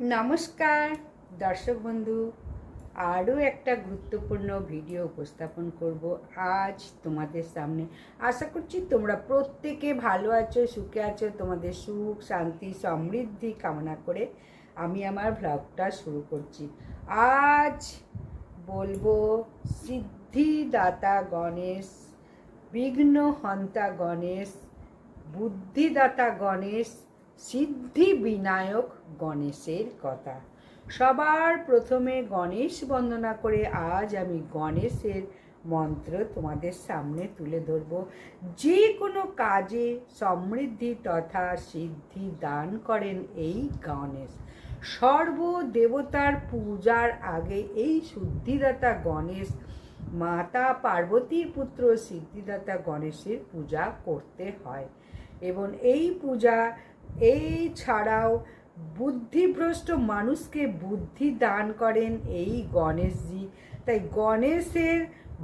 নমস্কার, দর্শক বন্ধু, আরও একটা গুরুত্বপূর্ণ ভিডিও উপস্থাপন করব আজ তোমাদের সামনে। আশা করছি তোমরা প্রত্যেকে ভালো আছো, সুখে আছো, তোমাদের সুখ, শান্তি, সমৃদ্ধি কামনা করে আমি আমার ভ্লগটা শুরু করছি। আজ বলব সিদ্ধিদাতা গণেশ বিঘ্ন হন্তা গণেশ, বুদ্ধিদাতা গণেশ সিদ্ধি বিনায়ক গণেশের কথা। সবার প্রথমে গণেশ বন্দনা করে আজ আমি গণেশের মন্ত্র তোমাদের সামনে তুলে ধরব। যে কোনো কাজে সমৃদ্ধি তথা সিদ্ধি দান করেন এই গণেশ। সর্ব দেবতার পূজার আগে এই শুদ্ধিদাতা গণেশ, মাতা পার্বতীর পুত্র সিদ্ধিদাতা গণেশের পূজা করতে হয়। এবং এই পূজা এই ছাড়াও বুদ্ধিভ্রষ্ট মানুষকে বুদ্ধি দান করেন এই গণেশজি। তাই গণেশের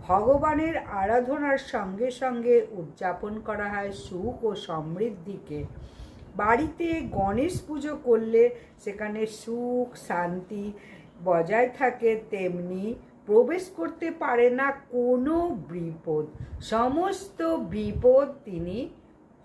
ভগবানের আরাধনার সঙ্গে সঙ্গে উদযাপন করা হয় সুখ ও সমৃদ্ধিকে। বাড়িতে গণেশ পুজো করলে সেখানে সুখ, শান্তি বজায় থাকে, তেমনি প্রবেশ করতে পারে না কোনো বিপদ। সমস্ত বিপদ তিনি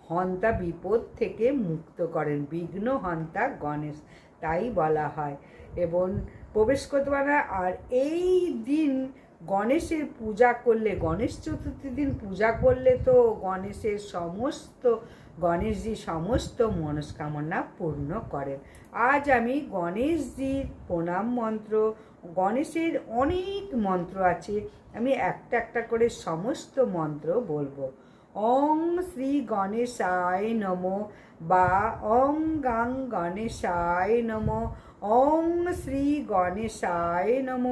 হন্তা বিপদ থেকে মুক্ত করেন। বিঘ্ন হন্তা গণেশ, তাই বলা হয়। এবং প্রবেশ করতে পারে আর এই দিন গণেশের পূজা করলে, গণেশ চতুর্থী দিন পূজা করলে তো গণেশের সমস্ত, গণেশজি সমস্ত মনস্কামনা পূর্ণ করেন। আজ আমি গণেশজির প্রণাম মন্ত্র, গণেশের অনেক মন্ত্র আছে, আমি একটা একটা করে সমস্ত মন্ত্র বলব। ওং শ্রী গণেশায় নম বা ওং গাং গণেশায় নম, ওং শ্রী গণেশায় নম,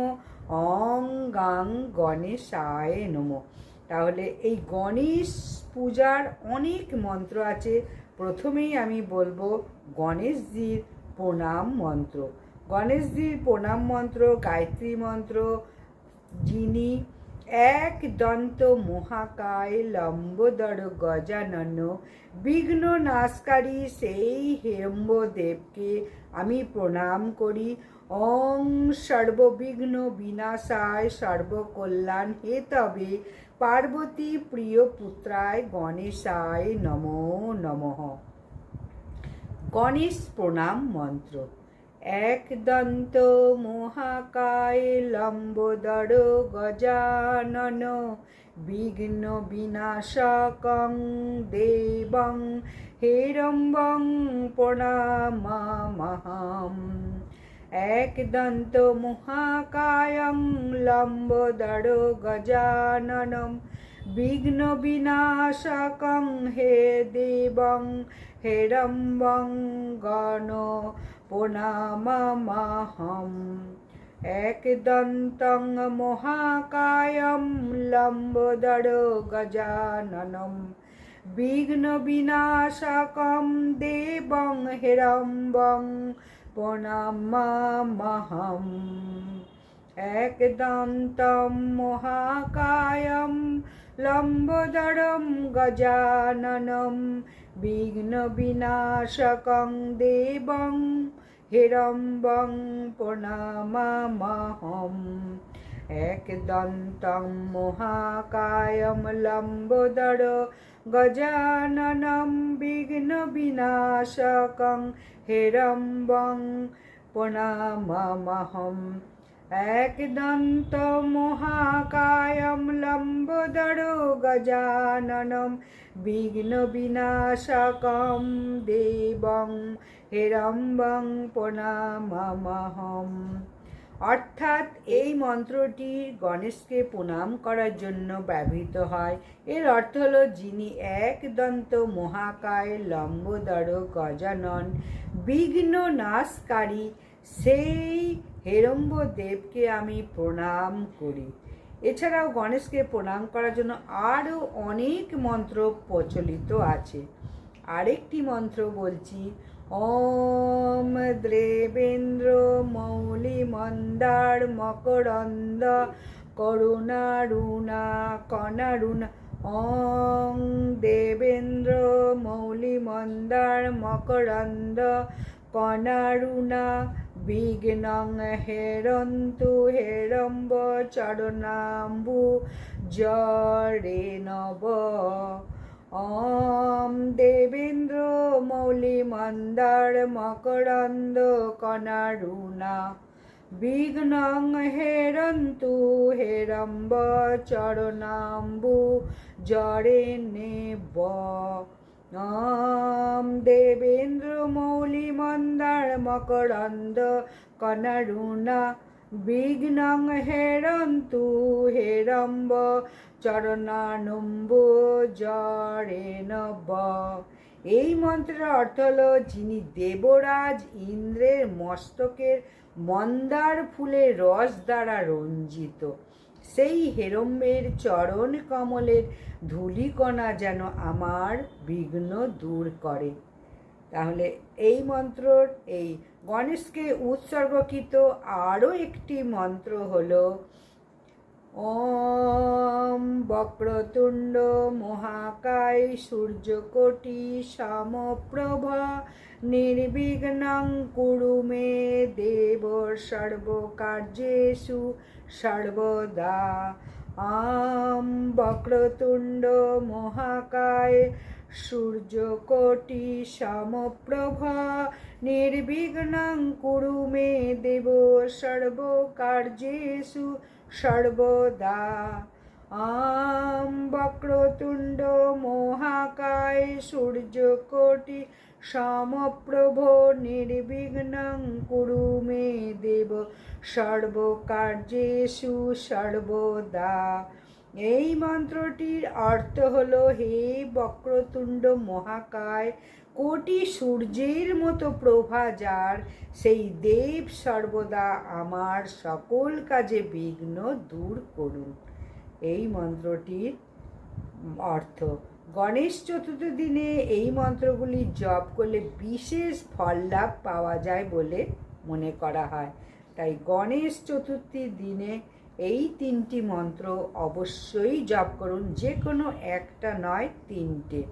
ওং গাং গণেশায় নম। তাহলে এই গণেশ পূজার অনেক মন্ত্র আছে। প্রথমেই আমি বলব গণেশজির প্রণাম মন্ত্র। গণেশজির প্রণাম মন্ত্র, গায়ত্রী মন্ত্র, যিনি এক দন্ত মহাকায় লম্বোদর গজানন, বিঘ্ন নাশকারী সেই হেরম্ব দেবকে আমি প্রণাম করি। অং সর্ববিঘ্ন বিনাশায় সর্বকল্যাণ হে তবে পার্বতী প্রিয় পুত্রায় গণেশায় নমো নমঃ। গণেশ প্রণাম মন্ত্র। একদন্ত মহাকায় লম্বোদর গজানন বিঘ্ন বিনাশকং দেবং হেরম্বং প্রণামামহম। একদন্ত মহাকায়ং লম্বোদর গজাননম বিঘ্ন বিনাশকং হে দেবং হেরম্বং গণ প্রণামামহম। একদন্তং মহাকায়ম লম্বোদর গজাননম। বিঘ্ন বিনাশকম দেবং হেরম্বং একদন্তম মহাকায়ম, লম্বোদরম গজাননম বিঘ্ন বিনাশকং দেবং, হিরম্বং প্রণামামহম। একদন্তং মহাকায়ম, লম্বোদর গজাননম বিঘ্ন বিনাশকং হিরম্বং একদন্ত মহাকায়ম লম্বোদর গজাননম বিঘ্ন বিনাশকম দেবং হেরম্বং প্রণামামহম। অর্থাৎ এই মন্ত্রটি গণেশকে প্রণাম করার জন্য ব্যবহৃত হয়। এর অর্থ হল যিনি একদন্ত মহাকায় লম্বোদর গজানন বিঘ্ন নাশকারী সেই হেরম্ব দেবকে আমি প্রণাম করি। এছাড়াও গণেশকে প্রণাম করার জন্য আরও অনেক মন্ত্র প্রচলিত আছে। আরেকটি মন্ত্র বলছি, ওম দেবেন্দ্র মৌলি মন্দার মকরন্দ করুণারুণা কণারুণা ওং দেবেন্দ্র মৌলি মন্দার মকরন্দ কণারুণা বিঘ্নং হেরন্তু হেরম্ব চরণাম্বু জরে নব। ওম দেবেন্দ্র মৌলি মন্দার মকরন্দ কনারুণা। বিঘ্নং হেরন্তু হেরম্ব চরণাম্বু জরে নেব। ওম দেবেন্দ্র মৌলি মন্দার মকরন্দ কনারুণা, বিঘ্নং হেরন্তু হেরম্ব, চরণানম্বু জরে নব এই মন্ত্রের অর্থ হল, যিনি দেবরাজ ইন্দ্রের মস্তকের মন্দার ফুলের রস দ্বারা রঞ্জিত। সেই হেরম্বের চরণ কমলের ধূলিকণা যেন আমার বিঘ্ন দূর করে। তাহলে এই মন্ত্রর, এই গণেশকে উৎসর্গকৃত আরও একটি মন্ত্র হল, ওম বক্রতুণ্ড মহাকায় সূর্যকোটি সমপ্রভা নির্বিঘ্নং কুরু মে দেব সর্বকার্যেষু সর্বদা। আম বক্রতুণ্ড মহাকায় সূর্যকোটি সমপ্রভা। নির্বিঘ্নং কুরু মে দেব সর্বকার্যেষু সর্বদা। আম বক্রতুণ্ড মহাকায় সূর্যকোটি সমপ্রভ নির্বিঘ্নং কুরু মে দেব। সর্বকার্যেষু সর্বদা। এই মন্ত্রটির অর্থ হল, হে বক্রতুণ্ড মহাকায়, কোটি সূর্যের মতো প্রভা যার, সেই দেব সর্বদা আমার সকল কাজে বিঘ্ন দূর করুন। এই মন্ত্রটির অর্থ। গণেশ চতুর্থ দিনে এই মন্ত্রগুলি জপ করলে বিশেষ ফল লাভ পাওয়া যায় বলে মনে করা হয়। তাই গণেশ চতুর্থীর দিনে এই তিনটি মন্ত্র অবশ্যই জপ করুন যে কোনো একটা নয়, তিনটে।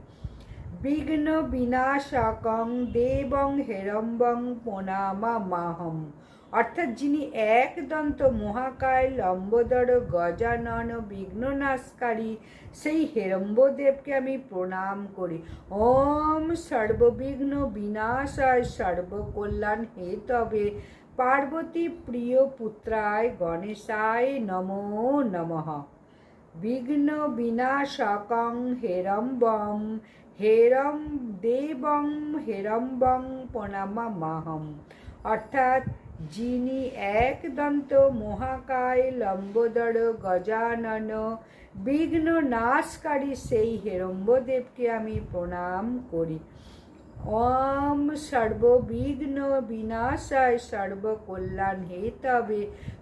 বিঘ্ন বিনাশকং দেবং হেরম্বং প্রণামা মাহম অর্থাৎ যিনি একদন্ত মহাকায় লম্বদর গজানন বিঘ্ননাশকারী, সেই হেরম্বদেবকে আমি প্রণাম করি। ওম সর্ববিঘ্ন বিনাশায় সর্বকল্যাণ হে তবে। পার্বতী প্রিয় পুত্রায় গণেশায় নমো নমঃ। বিঘ্ন বিনাশকং হেরম্বম হেরম দেবং হেরম্বং প্রণামা মাহম অর্থাৎ যিনি একদন্ত মহাকায় লম্বোদর গজানন, বিঘ্ন নাশকারী সেই হেরম্বদেবকে আমি প্রণাম করি। ওম সর্ববিঘ্ন বিনাশায় সর্বকল্যাণ হেতবে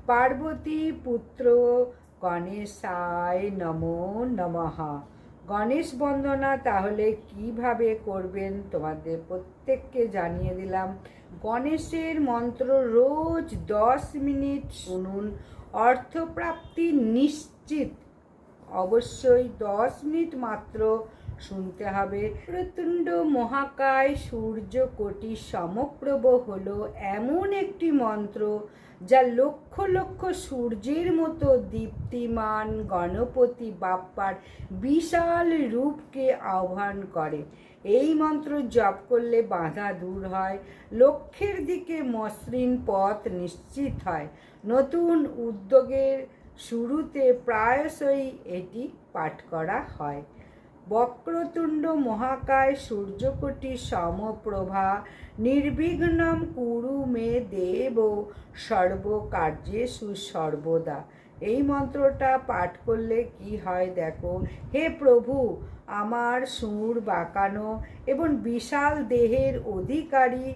পার্বতী পুত্র গণেশায় নমো নমঃ। গণেশ বন্দনা, তাহলে কীভাবে করবেন? তোমাদের প্রত্যেককে জানিয়ে দিলাম। গণেশের মন্ত্র রোজ দশ মিনিট শুনুন। অর্থপ্রাপ্তি নিশ্চিত। অবশ্যই দশ মিনিট মাত্র শুনতে হবে। প্রতুণ্ড মহাকায় সূর্য কোটি সমপ্রভ হলো এমন একটি মন্ত্র যা লক্ষ লক্ষ সূর্যের মতো দীপ্তিমান গণপতি বাপ্পার বিশাল রূপকে আহ্বান করে। এই মন্ত্র জপ করলে বাধা দূর হয়, লক্ষ্যের দিকে মসৃণ পথ নিশ্চিত হয়। নতুন উদ্যোগের শুরুতে প্রায়শই এটি পাঠ করা হয়। বক্রতুণ্ড মহাকায় সূর্যকোটি সমপ্রভা, নির্বিঘ্নম কুরু মে দেব সর্বকার্যে সুসর্বদা এই মন্ত্রটা পাঠ করলে কি হয় দেখো, হে প্রভু, আমার সুর বাঁকানো এবং বিশাল দেহের অধিকারী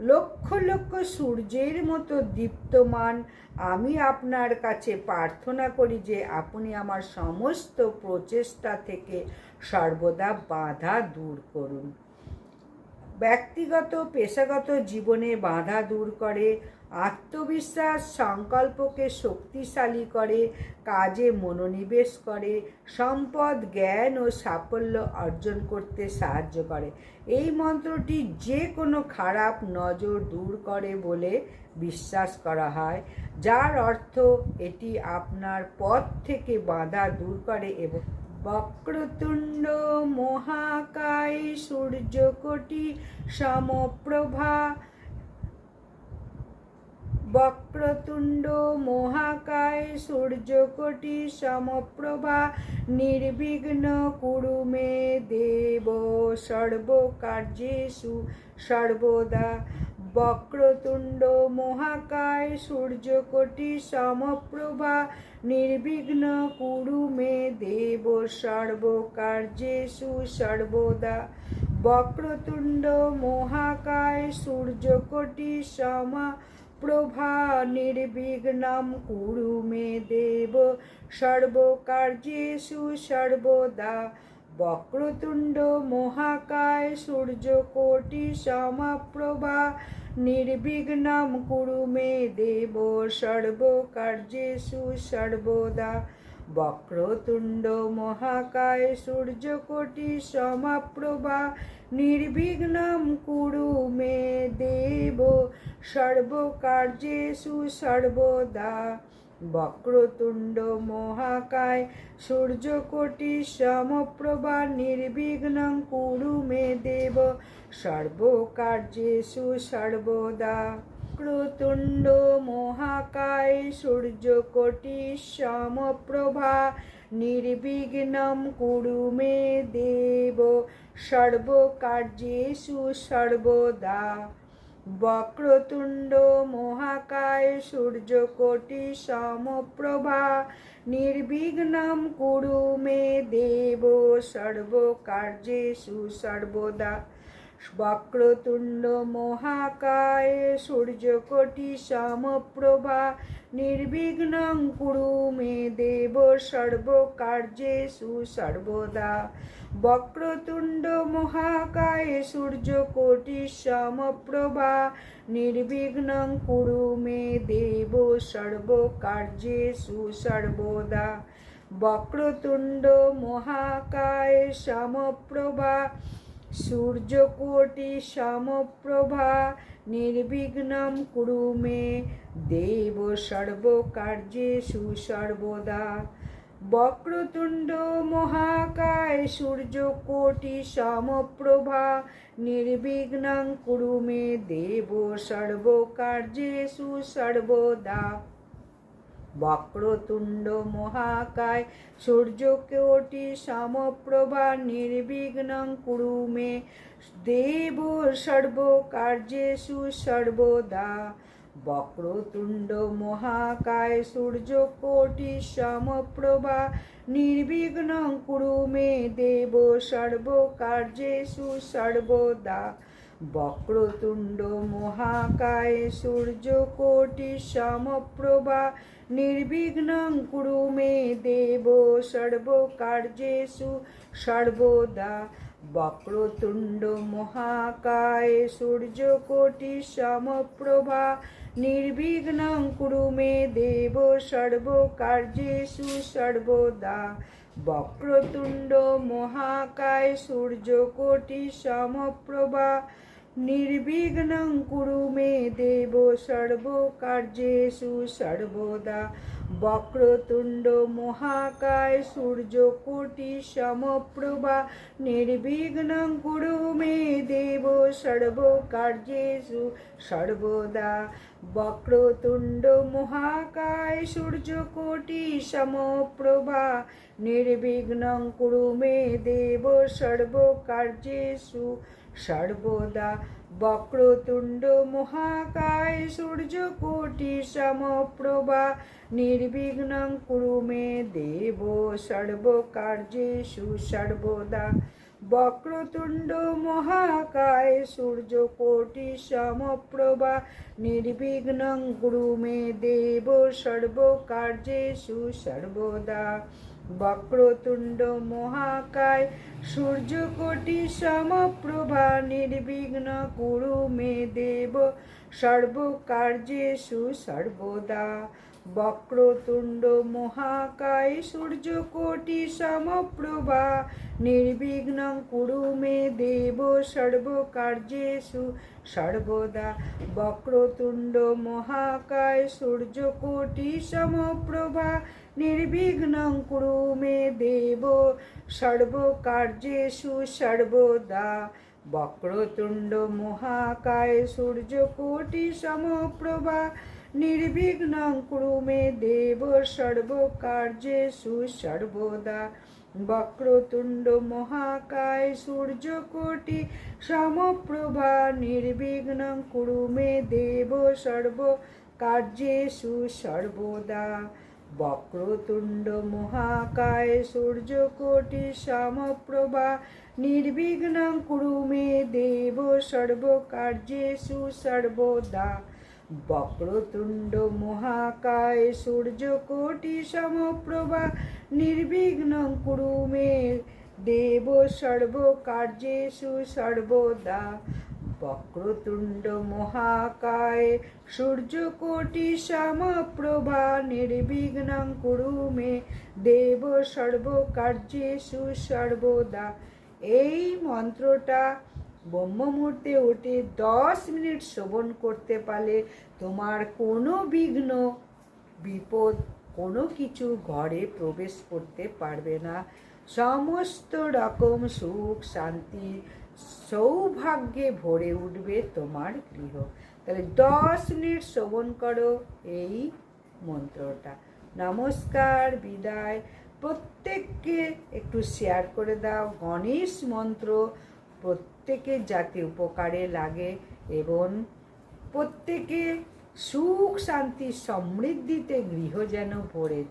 লক্ষ লক্ষ সূর্যের মতো দীপ্তমান। আমি আপনার কাছে প্রার্থনা করি যে আপনি আমার সমস্ত প্রচেষ্টা থেকে সর্বদা বাধা দূর করুন। ব্যক্তিগত, পেশাগত জীবনে বাধা দূর করে। আত্মবিশ্বাস সংকল্পকে শক্তিশালী করে, কাজে মনোনিবেশ করে, সম্পদ, জ্ঞান ও সাফল্য অর্জন করতে সাহায্য করে। এই মন্ত্রটি যে কোনো খারাপ নজর দূর করে বলে বিশ্বাস করা হয়, যার অর্থ এটি আপনার পথ থেকে বাধা দূর করে এবং বক্রতুণ্ড মহাকায় সূর্যকোটি সমপ্রভা বক্রতুণ্ড মহাকায় সূর্যকোটি সমপ্রভা নির্বিঘ্ন কুরু মে দেব সর্বকার্যেষু সর্বদা। বক্রতুণ্ড মহাকায় সূর্যকোটি সমপ্রভা নির্বিঘ্ন কুরু মে দেব সর্বকার্যেষু সর্বদা। বক্রতুণ্ড মহাকায় সূর্যকোটি সমা প্রভা নির্বিঘ্নম কুরু মে দেব। সর্বকার্যেষু সর্বদা বক্রতুণ্ড মহাকায় সূর্যকোটি সমাপ্রভা। নির্বিঘ্নম কুরু মে দেব। সর্বকার্যেষু সর্বদা বক্রতুণ্ড মহাকায় সূর্যকোটি সমাপ্রভা নির্বিঘ্নম কুরু মে দেব, সর্বকার্যেষু সর্বদা। বক্রতুণ্ড মহাকায় সূর্যকোটি সমপ্রভা, নির্বিঘ্নং কুরু মে দেব, সর্বকার্যেষু সর্বদা। ক্রতুণ্ড মহাকায় সূর্যকোটি সমপ্রভা নির্বিঘ্নম কুরু মে দেব সর্বকার্যেষু সর্বদা। বক্রতুণ্ড মহাকায় সূর্যকোটি সমপ্রভা নির্বিঘ্নম কুরু মে দেব সর্বকার্যেষু সর্বদা। বক্রতুণ্ড মহাকায় সূর্যকোটি সমপ্রভা, নির্বিঘ্ন কুরু মে দেব সর্বকার্যেষু সর্বদা বক্রতুণ্ড মহাকায় সূর্যকোটি সমপ্রভা, নির্বিঘ্নং কুরু মে দেব সর্বকার্যেষু সর্বদা বক্রতুণ্ড মহাকায় সমপ্রভা সূর্যকোটি সমপ্রভা নির্বিঘ্নম কুরু মে। দেব সর্বকার্যে সুসর্বদা। বক্রতুণ্ড মহাকায় সূর্যকোটি সমপ্রভা নির্বিঘ্নং কুরু মে। দেব সর্বকার্যে সর্বদা বক্রতুণ্ড মহাকায় সূর্যকোটি সমপ্রভা নির্বিঘ্নং কুরু মে। দেব সর্বকার্যেষু সর্বদা। বক্রতুণ্ড মহাকায় সূর্যকোটি সমপ্রভা নির্বিঘ্নং কুরু মে। দেব সর্বকার্যেষু সর্বদা। বক্রতুণ্ড মহাকায় সূর্যকোটি সমপ্রভা, নির্বিঘ্নং কুরু মে দেব সর্বকার্যেষু সর্বদা। বক্রতুণ্ড মহাকায় সূর্যকোটি সমপ্রভা, নির্বিঘ্নং কুরু মে দেব সর্বকার্যেষু সর্বদা। বক্রতুণ্ড মহাকায় সূর্যকোটি সমপ্রভা। নির্বিঘ্নং কুরু মে দেব সর্বকার্যেষু সর্বদা। বক্রতুণ্ড মহাকায় সূর্যকোটি সমপ্রভা, নির্বিঘ্ন কুরু মে দেব সর্বকার্যেষু সর্বদা। বক্রতুণ্ড মহাকায় সূর্যকোটি সমপ্রভা, নির্বিঘ্নং কুরু মে দেব সর্বকার্যেষু সর্বদা বক্রতুণ্ড মহাকায় সূর্যকোটি সমপ্রভা, নির্বিঘ্নং কুরু মে দেব সর্বকার্যেষু সর্বদা। বক্রতুণ্ড মহাকায় সূর্যকোটি সমপ্রভা, নির্বিঘ্নং গুরু মে দেব সর্বকার্যেষু সর্বদা। বক্রতুণ্ড মহাকায় সূর্যকোটি সমপ্রভা নির্বিঘ্ন কুরু মে দেব। সর্বকার্যেষু সর্বদা বক্রতুণ্ড মহাকায় সূর্যকোটি সমপ্রভা নির্বিঘ্ন কুরু মে দেব। সর্বকার্যেষু সর্বদা বক্রতুণ্ড মহাকায় সূর্যকোটি সমপ্রভা নির্বিঘ্ন কুরু মে দেব সর্বকার্যেষু সর্বদা বক্রতুণ্ড মহাকায় সূর্যকোটি সমপ্রভা। নির্বিঘ্ন কুরু মে দেব সর্বকার্যেষু সর্বদা বক্রতুণ্ড মহাকায় সূর্যকোটি সমপ্রভা। নির্বিঘ্ন কুরু মে দেব সর্বকার্যেষু সর্বদা বক্রতুণ্ড মহাকায় সূর্যকোটি সমপ্রভা নির্বিঘ্ন কুরু মে দেব সর্বকার্যেষু সর্বদা বক্রতুণ্ড মহাকায় সূর্যকোটি সমপ্রভা নির্বিঘ্ন কুরু মে দেব সর্বকার্যেষু সর্বদা বক্রতুণ্ড মহাকায় সূর্যকোটি সমপ্রভা নির্বিঘ্ন কুরু মে দেব সর্বকার্যেষু সর্বদা এই মন্ত্রটা ব্রহ্ম মুহূর্তে উঠে দশ মিনিট শ্রবণ করতে পারলে তোমার কোনো বিঘ্ন, বিপদ, কোনো কিছু ঘরে প্রবেশ করতে পারবে না। সমস্ত রকম সুখ, শান্তি সৌভাগ্যে ভরে উঠবে তোমার গৃহ। তাহলে দশ মিনিট শ্রবণ করো এই মন্ত্রটা। নমস্কার, বিদায়। প্রত্যেককে একটু শেয়ার করে দাও। গণেশ মন্ত্র প্রত্যেকের যাতে উপকারে লাগে এবং প্রত্যেকে সুখ, শান্তি, সমৃদ্ধিতে গৃহ যেন ভরে